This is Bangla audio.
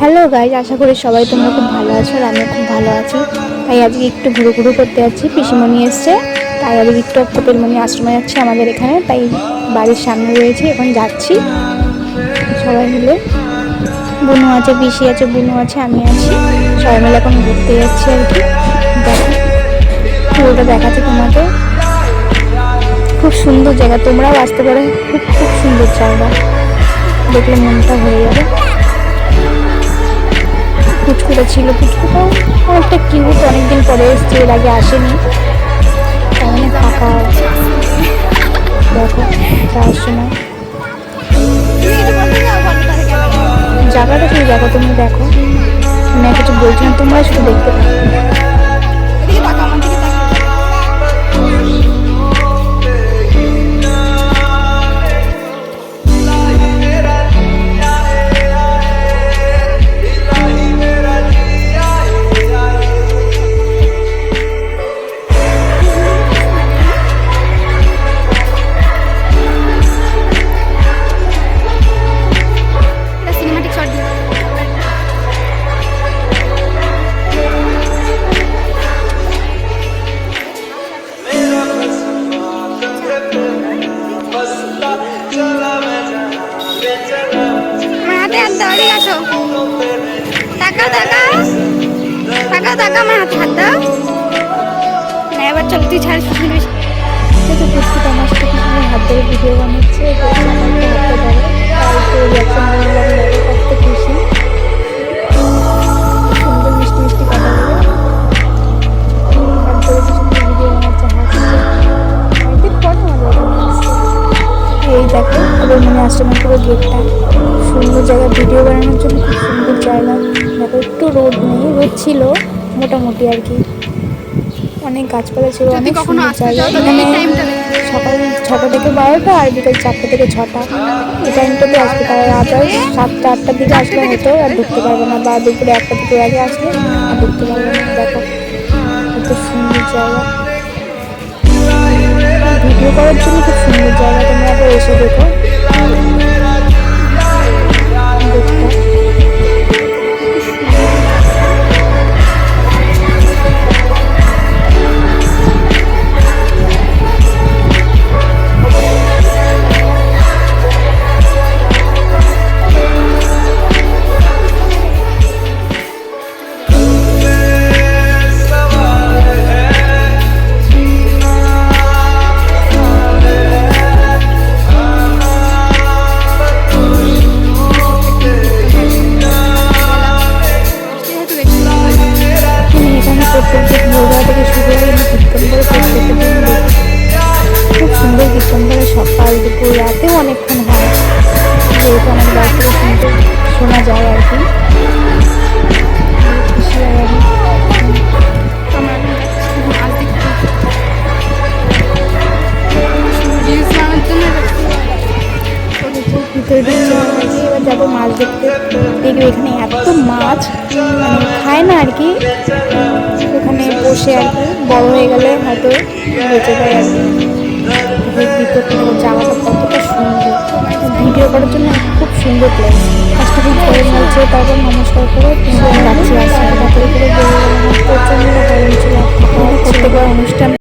হ্যালো গাইজ আশা করি সবাই তোমরা খুব ভালো আছো আর আমিও খুব ভালো আছি। তাই আজকে একটু ঘুরু ঘুরু করতে যাচ্ছি। পিসিমণি এসছে, তাই আজকে একটু কপিলমণি আশ্রমে যাচ্ছি আমাদের এখানে। তাই বাড়ির সামনে রয়েছে, এখন যাচ্ছি। সবাই মিলে। বুনু আছে, পিসি আছে, বুনু আছে, আমি আছি। সবাই মিলে এখন ঘুরতে যাচ্ছি আর কি। পুরোটা দেখাচ্ছে তোমাকে। খুব সুন্দর জায়গা, তোমরাও আসতে পারো। খুব খুব সুন্দর জায়গা। দেখলে মনটা হয়ে যাবে। পুচকুটা ছিল পুচকুটাও অনেকটা কিউট অনেকদিন পরে এসছে, এর আগে আসেনি। অনেক ফাঁকা দেখো যাওয়ার সময়। জায়গাটা শুধু জায়গা তুমি দেখো। আমি কিছু বলছি না, তোমরা শুধু দেখতে পারো এদিকে আসো টাকা টাকা টাকা টাকা আমার হাতে, হাত দাও। এবার চল, তুই ছাড়, শুনবি। তো পুচকুটা আমার সাথে হাত ধরে ভিডিও বানাচ্ছে মনে আশ্রমের পুরো গেটটা সুন্দর জায়গা ভিডিও বানানোর জন্য খুব সুন্দর জায়গা। দেখো একটু রোদ নেই রোদ ছিল মোটামুটি আর কি। অনেক গাছপালা ছিল অনেক সুন্দর জায়গা। এখানে সকাল ছটা থেকে বারোটা আর বিকাল চারটে থেকে ছটা। এই টাইমটাতে আসবে তার আদার্স সাতটা আটটার দিকে আসলে হতো আর ঢুকতে পারবে না বা দুপুরে একটা দুটো আগে আসলে আর ঢুকতে পারবে না। দেখো কত সুন্দর জায়গা। ভিডিও করার জন্য খুব সুন্দর জায়গা। তৈরির চলে এবার যাব মাছ দেখতে। দেখবে এখানে এত মাছ। মানে খায় না আর কি। ওখানে বসে আর কি। বড় হয়ে গেলে হয়তো বেঁচে যায় আর কি। ভিতরটা জায়গাটা কতটা সুন্দর। ভিডিও করার জন্য খুব সুন্দর প্লেস ফার্স্ট খুব গরম হয়েছে তারপর নমস্কার করে যাচ্ছি আসছি তারপরে করে প্রচণ্ড গরম ছিল। অনুষ্ঠান